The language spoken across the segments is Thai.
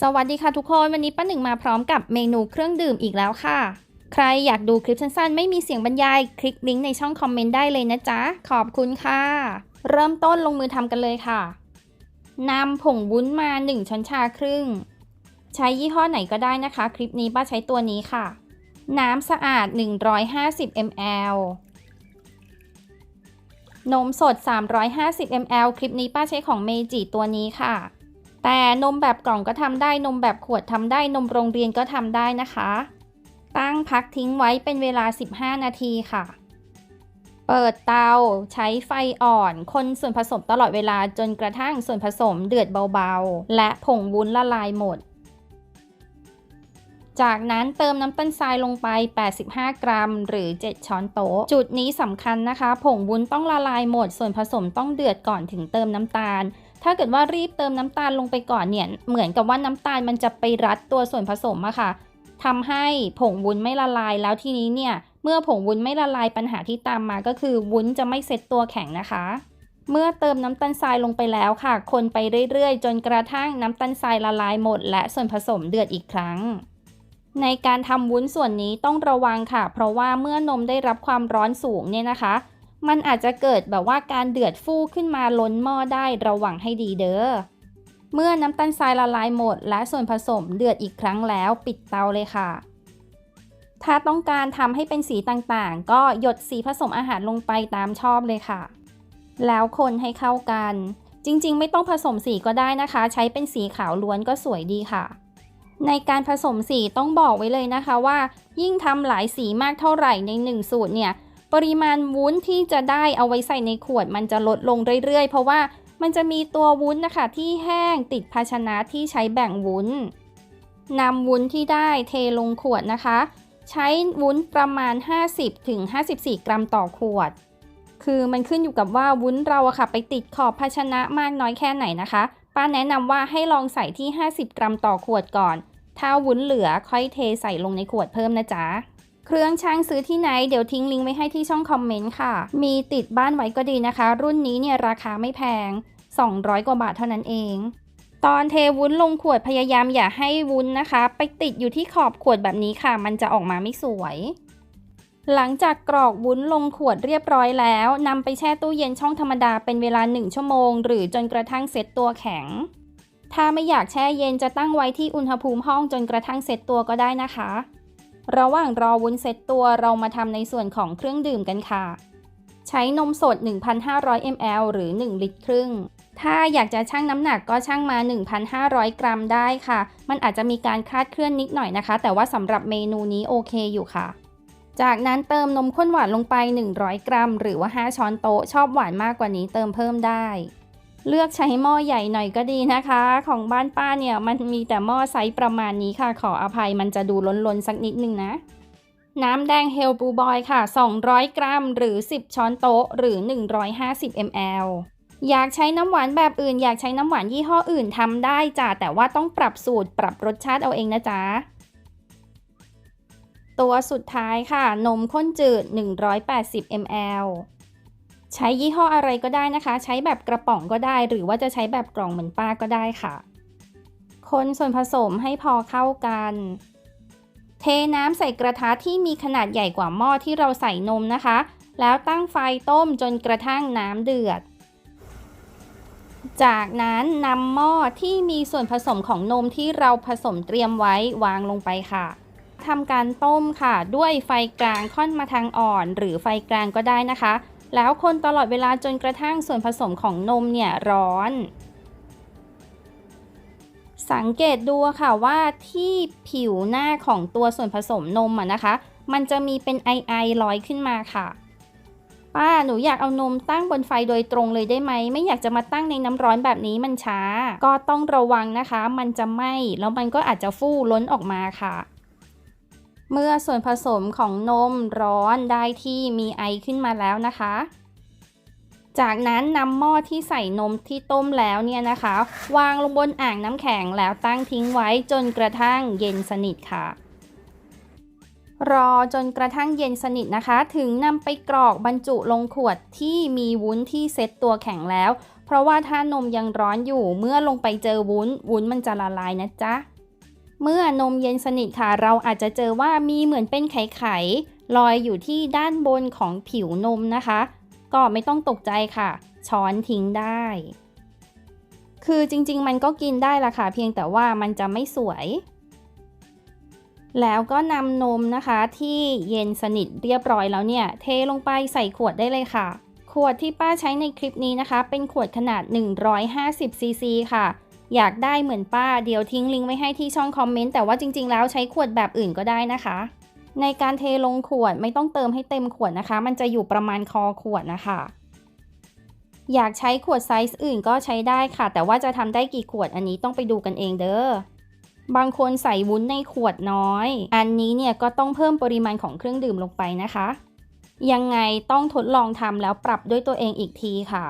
สวัสดีค่ะทุกคน วันนี้ป้าหนึ่งมาพร้อมกับเมนูเครื่องดื่มอีกแล้วค่ะ ใครอยากดูคลิปสั้นๆ ไม่มีเสียงบรรยาย คลิกลิงก์ในช่องคอมเมนต์ได้เลยนะจ๊ะ ขอบคุณค่ะ เริ่มต้นลงมือทำกันเลยค่ะนำผงวุ้นมา 1 ช้อนชาครึ่ง ใช้ยี่ห้อไหนก็ได้นะคะ คลิปนี้ป้าใช้ตัวนี้ค่ะ น้ำสะอาด 150 ml นมสด 350 ml คลิปนี้ป้าใช้ของเมจิตัวนี้ค่ะ แต่นมแบบกล่องก็ทำได้นมแบบขวดทำได้นมโรงเรียนก็ทำได้นะคะ ตั้งพักทิ้งไว้เป็นเวลา 15 นาทีค่ะ เปิดเตาใช้ไฟอ่อน คนส่วนผสมตลอดเวลาจนกระทั่งส่วนผสมเดือดเบาๆ และผงวุ้นละลายหมด จากนั้นเติมน้ำตาลทรายลงไป 85 กรัม หรือ 7 ช้อนโต๊ะ จุดนี้สำคัญนะคะ ผงวุ้นต้องละลายหมด ส่วนผสมต้องเดือดก่อนถึงเติมน้ำตาล ถ้าเกิดว่ารีบเติมน้ำตาลลงไปก่อนเนี่ย เหมือนกับว่าน้ำตาลมันจะไปรัดตัวส่วนผสมอะค่ะทำให้ผงวุ้นไม่ละลาย แล้วทีนี้เนี่ย เมื่อผงวุ้นไม่ละลายปัญหาที่ตามมาก็คือวุ้นจะไม่เซ็ตตัวแข็งนะคะ เมื่อเติมน้ำตาลทรายลงไปแล้วค่ะ คนไปเรื่อยๆ จนกระทั่งน้ำตาลทรายละลายหมด และส่วนผสมเดือดอีกครั้ง ในการทำวุ้นส่วนนี้ต้องระวังค่ะ เพราะว่าเมื่อนมได้รับความร้อนสูงเนี่ยนะคะ มันอาจจะเกิดแบบว่าการเดือดฟูขึ้นมาล้นหม้อได้ระวังให้ดีเด้อ เมื่อน้ำตาลทรายละลายหมด และส่วนผสมเดือดอีกครั้งแล้วปิดเตาเลยค่ะ ถ้าต้องการทำให้เป็นสีต่างๆ ก็หยดสีผสมอาหารลงไปตามชอบเลยค่ะ แล้วคนให้เข้ากัน จริงๆ ไม่ต้องผสมสีก็ได้นะคะ ใช้เป็นสีขาวล้วนก็สวยดีค่ะในการผสมสีต้องบอกไว้เลยนะคะว่า ยิ่งทำหลายสีมากเท่าไหร่ในหนึ่งสูตรเนี่ย ปริมาณวุ้นที่จะได้เอาไว้ใส่ในขวดมันจะลดลงเรื่อยๆ เพราะว่ามันจะมีตัววุ้นนะคะที่แห้งติดภาชนะที่ใช้แบ่งวุ้นนำวุ้นที่ได้เทลงขวดนะคะ ใช้วุ้นประมาณ 50-54 กรัมต่อขวด คือมันขึ้นอยู่กับว่าวุ้นเราอะค่ะไปติดขอบภาชนะมากน้อยแค่ไหนนะคะ ป้าแนะนำว่าให้ลองใส่ที่ 50 กรัมต่อขวดก่อน ถ้าวุ้นเหลือค่อยเทใส่ลงในขวดเพิ่มนะจ๊ะ เครื่องช่างซื้อที่ไหนเดี๋ยวทิ้งลิงก์ไว้ให้ที่ช่องคอมเมนต์ค่ะ มีติดบ้านไว้ก็ดีนะคะ รุ่นนี้เนี่ยราคาไม่แพง 200 กว่าบาทเท่านั้นเอง ตอนเทวุ้นลงขวดพยายามอย่าให้วุ้นนะคะ ไปติดอยู่ที่ขอบขวดแบบนี้ค่ะ มันจะออกมาไม่สวย หลังจากกรอกวุ้นลงขวดเรียบร้อยแล้วนำไปแช่ตู้เย็นช่องธรรมดาเป็นเวลา 1 ชั่วโมง หรือจนกระทั่งเซ็ตตัวแข็ง ถ้าไม่อยากแช่เย็นจะตั้งไว้ที่อุณหภูมิห้องจนกระทั่งเซ็ตตัวก็ได้นะคะ ระหว่างรอวุ้นเซ็ตตัวเรามาทำในส่วนของเครื่องดื่มกันค่ะ ใช้นมสด 1,500 ml หรือ 1 ลิตรครึ่ง ถ้าอยากจะชั่งน้ำหนักก็ชั่งมา 1,500 กรัมได้ค่ะ มันอาจจะมีการคลาดเคลื่อนนิดหน่อยนะคะ แต่ว่าสำหรับเมนูนี้โอเคอยู่ค่ะ จากนั้นเติมนมข้นหวานลงไป 100 กรัม หรือว่า 5 ช้อนโต๊ะ ชอบหวานมากกว่านี้เติมเพิ่มได้ เลือกใช้หม้อใหญ่หน่อยก็ดีนะคะ ของบ้านป้าเนี่ยมันมีแต่หม้อไซส์ประมาณนี้ค่ะ ขออภัยมันจะดูล้นๆสักนิดนึงนะ น้ำแดงเฮลบูบอยค่ะ 200 กรัม หรือ 10 ช้อนโต๊ะ หรือ 150 ml อยากใช้น้ำหวานแบบอื่น อยากใช้น้ำหวานยี่ห้ออื่นทำได้จ้ะแต่ว่าต้องปรับสูตรปรับรสชาติเอาเองนะจ๊ะตัวสุดท้ายค่ะ นมข้นจืด 180 ml ใช้ยี่ห้ออะไรก็ได้นะคะ ใช้แบบกระป๋องก็ได้ หรือว่าจะใช้แบบกล่องเหมือนป้าก็ได้ค่ะ คนส่วนผสมให้พอเข้ากัน เทน้ำใส่กระทะที่มีขนาดใหญ่กว่าหม้อที่เราใส่นมนะคะ แล้วตั้งไฟต้มจนกระทั่งน้ำเดือด จากนั้นนำหม้อที่มีส่วนผสมของนมที่เราผสมเตรียมไว้วางลงไปค่ะทำการต้มค่ะ ด้วยไฟกลางค่อนมาทางอ่อน หรือไฟกลางก็ได้นะคะ แล้วคนตลอดเวลาจนกระทั่งส่วนผสมของนมเนี่ยร้อน สังเกตดูค่ะว่าที่ผิวหน้าของตัวส่วนผสมนมอะนะคะ มันจะมีเป็นไอไอลอยขึ้นมาค่ะ ป้าหนูอยากเอานมตั้งบนไฟโดยตรงเลยได้ไหม ไม่อยากจะมาตั้งในน้ำร้อนแบบนี้มันช้า ก็ต้องระวังนะคะ มันจะไหม้แล้วมันก็อาจจะฟู่ล้นออกมาค่ะ เมื่อส่วนผสมของนมร้อนได้ที่มีไอขึ้นมาแล้วนะคะ จากนั้นนำหม้อที่ใส่นมที่ต้มแล้วเนี่ยนะคะ วางลงบนอ่างน้ำแข็งแล้วตั้งทิ้งไว้จนกระทั่งเย็นสนิทค่ะ รอจนกระทั่งเย็นสนิทนะคะ ถึงนำไปกรอกบรรจุลงขวดที่มีวุ้นที่เซ็ตตัวแข็งแล้ว เพราะว่าถ้านมยังร้อนอยู่เมื่อลงไปเจอวุ้น วุ้นมันจะละลายนะจ๊ะ เมื่อนมเย็นสนิทค่ะ เราอาจจะเจอว่ามีเหมือนเป็นไข่ๆลอยอยู่ที่ด้านบนของผิวนมนะคะ ก็ไม่ต้องตกใจค่ะ ช้อนทิ้งได้ คือจริงๆ มันก็กินได้ละค่ะ เพียงแต่ว่ามันจะไม่สวย แล้วก็นำนมนะคะที่เย็นสนิทเรียบร้อยแล้วเนี่ย เทลงไปใส่ขวดได้เลยค่ะ ขวดที่ป้าใช้ในคลิปนี้นะคะ เป็นขวดขนาด 150ซีซีค่ะ อยากได้เหมือนป้าเดี๋ยวทิ้งลิงก์ไว้ให้ที่ช่องคอมเมนต์แต่ว่าจริง ๆ แล้วใช้ขวดแบบอื่นก็ได้นะคะ ในการเทลงขวดไม่ต้องเติมให้เต็มขวดนะคะ มันจะอยู่ประมาณคอขวดนะคะ อยากใช้ขวดไซส์อื่นก็ใช้ได้ค่ะ แต่ว่าจะทำได้กี่ขวดอันนี้ต้องไปดูกันเองเด้อบางคนใส่วุ้นในขวดน้อย อันนี้เนี่ยก็ต้องเพิ่มปริมาณของเครื่องดื่มลงไปนะคะ ยังไงต้องทดลองทำแล้วปรับด้วยตัวเองอีกทีค่ะ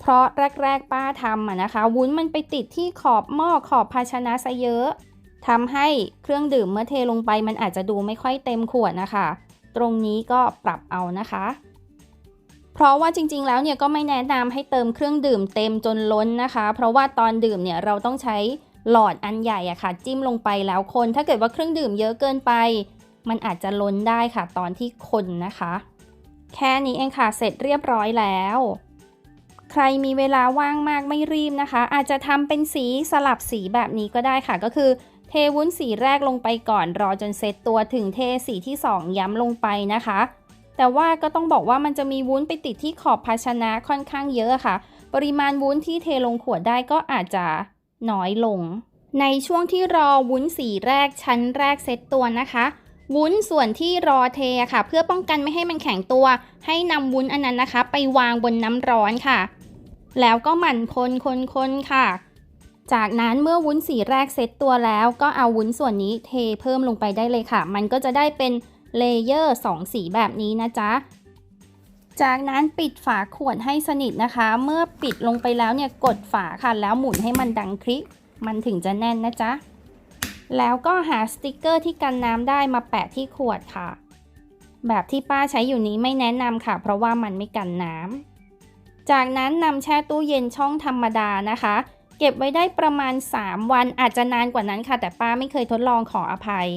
เพราะแรกๆป้าทำอะนะคะ วุ้นมันไปติดที่ขอบหม้อขอบภาชนะซะเยอะทำให้เครื่องดื่มเมื่อเทลงไปมันอาจจะดูไม่ค่อยเต็มขวดนะคะ ตรงนี้ก็ปรับเอานะคะ เพราะว่าจริงๆแล้วเนี่ยก็ไม่แนะนำให้เติมเครื่องดื่มเต็มจนล้นนะคะ เพราะว่าตอนดื่มเนี่ยเราต้องใช้หลอดอันใหญ่อะค่ะ จิ้มลงไปแล้วคน ถ้าเกิดว่าเครื่องดื่มเยอะเกินไป มันอาจจะล้นได้ค่ะ ตอนที่คนนะคะ แค่นี้เองค่ะเสร็จเรียบร้อยแล้ว ใครมีเวลาว่างมากไม่รีบนะคะ อาจจะทำเป็นสีสลับสีแบบนี้ก็ได้ค่ะ ก็คือเทวุ้นสีแรกลงไปก่อน รอจนเซตตัวถึงเทสีที่ 2 ย้ำลงไปนะคะ แต่ว่าก็ต้องบอกว่ามันจะมีวุ้นไปติดที่ขอบภาชนะค่อนข้างเยอะค่ะ ปริมาณวุ้นที่เทลงขวดได้ก็อาจจะน้อยลง ในช่วงที่รอวุ้นสีแรกชั้นแรกเซตตัวนะคะวุ้นส่วนที่รอเทค่ะ เพื่อป้องกันไม่ให้มันแข็งตัว ให้นำวุ้นอันนั้นนะคะ ไปวางบนน้ำร้อนค่ะ แล้วก็หมั่นคนคนคนค่ะ จากนั้นเมื่อวุ้นสีแรกเซตตัวแล้วก็เอาวุ้นส่วนนี้เทเพิ่มลงไปได้เลยค่ะ มันก็จะได้เป็นเลเยอร์2สีแบบนี้นะจ๊ะ จากนั้นปิดฝาขวดให้สนิทนะคะ เมื่อปิดลงไปแล้วเนี่ยกดฝาค่ะ แล้วหมุนให้มันดังคลิก มันถึงจะแน่นนะจ๊ะ แล้วก็หาสติกเกอร์ที่กันน้ำได้มาแปะที่ขวดค่ะ แบบที่ป้าใช้อยู่นี้ไม่แนะนำค่ะ เพราะว่ามันไม่กันน้ำ จากนั้นนำแช่ตู้เย็นช่องธรรมดานะคะ เก็บไว้ได้ประมาณ 3 วันอาจจะนานกว่านั้นค่ะ แต่ป้าไม่เคยทดลองขออภัย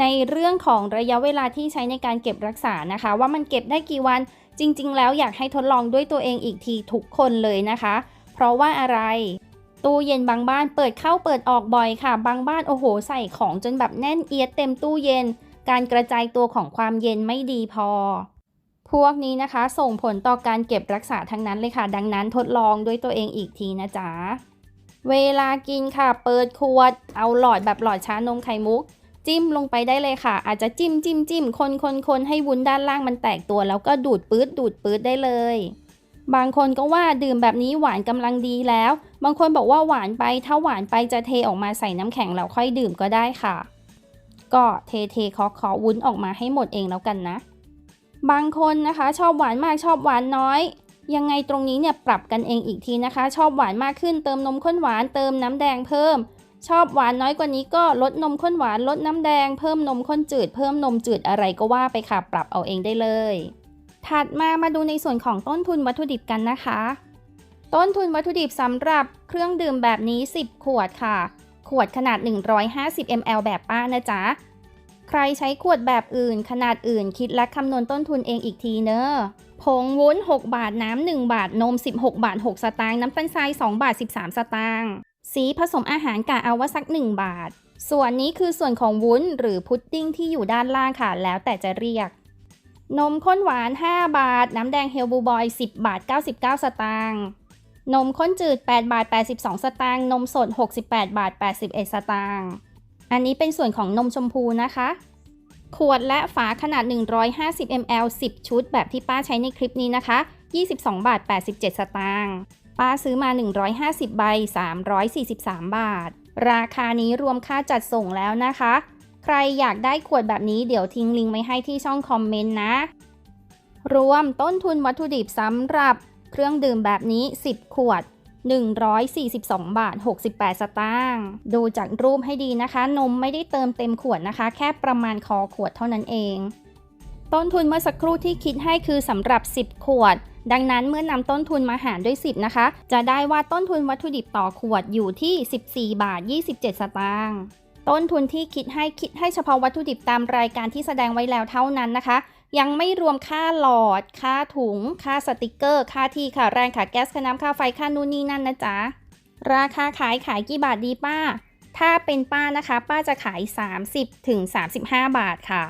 ในเรื่องของระยะเวลาที่ใช้ในการเก็บรักษานะคะ ว่ามันเก็บได้กี่วันจริง ๆ แล้วอยากให้ทดลองด้วยตัวเองอีกทีทุกคนเลยนะคะ เพราะว่าอะไรตู้เย็นบางบ้านเปิดเข้าเปิดออกบ่อยค่ะ บางบ้านโอ้โห ใส่ของจนแบบแน่นเอียดเต็มตู้เย็น การกระจายตัวของความเย็นไม่ดีพอ พวกนี้นะคะ ส่งผลต่อการเก็บรักษาทั้งนั้นเลยค่ะ ดังนั้นทดลองด้วยตัวเองอีกทีนะจ๊ะ เวลากินค่ะ เปิดขวด เอาหลอดแบบหลอดชานมไข่มุก จิ้มลงไปได้เลยค่ะ อาจจะจิ้มจิ้มจิ้มคนคนคนให้วุ้นด้านล่างมันแตกตัว แล้วก็ดูดปื๊ดดูดปื๊ดได้เลย บางคนก็ว่าดื่มแบบนี้หวานกำลังดีแล้ว บางคนบอกว่าหวานไป ถ้าหวานไปจะเทออกมาใส่น้ำแข็งแล้วค่อยดื่มก็ได้ค่ะ ก็เทเทเคาะเคาะวุ้นออกมาให้หมดเองแล้วกันนะ บางคนนะคะชอบหวานมากชอบหวานน้อย ยังไงตรงนี้เนี่ยปรับกันเองอีกทีนะคะ ชอบหวานมากขึ้นเติมนมข้นหวานเติมน้ำแดงเพิ่ม ชอบหวานน้อยกว่านี้ก็ลดนมข้นหวานลดน้ำแดงเพิ่มนมข้นจืดเพิ่มนมจืดอะไรก็ว่าไปค่ะปรับเอาเองได้เลย ถัดมามาดูในส่วนของต้นทุนวัตถุดิบกันนะคะ ต้นทุนวัตถุดิบสำหรับเครื่องดื่มแบบนี้ 10 ขวดค่ะ ขวดขนาด 150 ml แบบป้านะจ๊ะ ใครใช้ขวดแบบอื่น ขนาดอื่น คิดและคำนวณต้นทุนเองอีกทีเนอะผงวุ้น 6 บาท น้ำ 1 บาท นม 16 บาท 6 สตางค์ น้ำตาลทราย 2 บาท 13 สตางค์ สีผสมอาหารกะเอาว่าสัก 1 บาท ส่วนนี้คือส่วนของวุ้นหรือพุดดิ้งที่อยู่ด้านล่างค่ะ แล้วแต่จะเรียก นมข้นหวาน 5 บาท น้ำแดงเฮลบูบอย 10 บาท 99 สตางค์ นมข้นจืด 8 บาท 82 สตางค์ นมสด 68 บาท 81 สตางค์ อันนี้เป็นส่วนของนมชมพูนะคะ ขวดและฝาขนาด 150 ml 10 ชุด แบบที่ป้าใช้ในคลิปนี้นะคะ 22 บาท 87 สตางค์ป้าซื้อมา 150 ใบ 343 บาท ราคานี้รวมค่าจัดส่งแล้วนะคะ ใครอยากได้ขวดแบบนี้เดี๋ยวทิ้งลิงก์ไว้ให้ที่ช่องคอมเมนต์นะ รวมต้นทุนวัตถุดิบสำหรับเครื่องดื่มแบบนี้ 10 ขวด 142 บาท 68 สตางค์ดูจากรูปให้ดีนะคะ นมไม่ได้เติมเต็มขวดนะคะ แค่ประมาณคอขวดเท่านั้นเอง ต้นทุนเมื่อสักครู่ที่คิดให้คือสำหรับ 10 ขวด ดังนั้นเมื่อนำต้นทุนมาหารด้วย 10 นะคะ จะได้ว่าต้นทุนวัตถุดิบต่อขวดอยู่ที่ 14 บาท 27 สตางค์ต้นทุนที่คิดให้คิดให้เฉพาะวัตถุดิบตามรายการที่แสดงไว้แล้วเท่านั้นนะคะ ยังไม่รวมค่าหลอด ค่าถุง ค่าสติกเกอร์ ค่าที่ค่าแรงค่าแก๊สค่าน้ำค่าไฟค่านู่นนี่นั่นนะจ๊ะ ราคาขายขายกี่บาทดีป้า ถ้าเป็นป้านะคะ ป้าจะขาย 30ถึง35 บาทค่ะ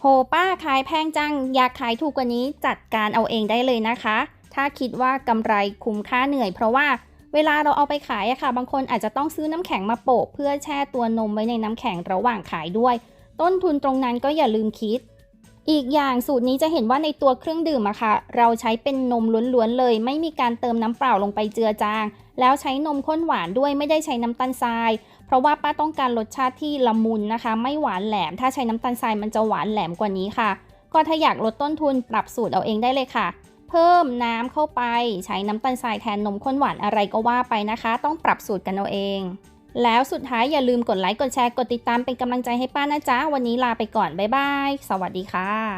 โหป้าขายแพงจัง อยากขายถูกกว่านี้จัดการเอาเองได้เลยนะคะ ถ้าคิดว่ากำไรคุ้มค่าเหนื่อยเพราะว่าเวลาเราเอาไปขายอะค่ะ บางคนอาจจะต้องซื้อน้ำแข็งมาโปะเพื่อแช่ตัวนมไว้ในน้ำแข็งระหว่างขายด้วย ต้นทุนตรงนั้นก็อย่าลืมคิด อีกอย่างสูตรนี้จะเห็นว่าในตัวเครื่องดื่มอะค่ะ เราใช้เป็นนมล้วนๆเลย ไม่มีการเติมน้ำเปล่าลงไปเจือจาง แล้วใช้นมข้นหวานด้วยไม่ได้ใช้น้ำตาลทราย เพราะว่าป้าต้องการรสชาติที่ละมุนนะคะ ไม่หวานแหลม ถ้าใช้น้ำตาลทรายมันจะหวานแหลมกว่านี้ค่ะ ก็ถ้าอยากลดต้นทุนปรับสูตรเอาเองได้เลยค่ะ เพิ่มน้ำเข้าไป ใช้น้ำตาลทรายแทนนมข้นหวานอะไรก็ว่าไปนะคะ ต้องปรับสูตรกันเอาเอง แล้วสุดท้ายอย่าลืมกดไลค์ กดแชร์ กดติดตามเป็นกำลังใจให้ป้านะจ๊ะ วันนี้ลาไปก่อน บ๊ายบาย สวัสดีค่ะ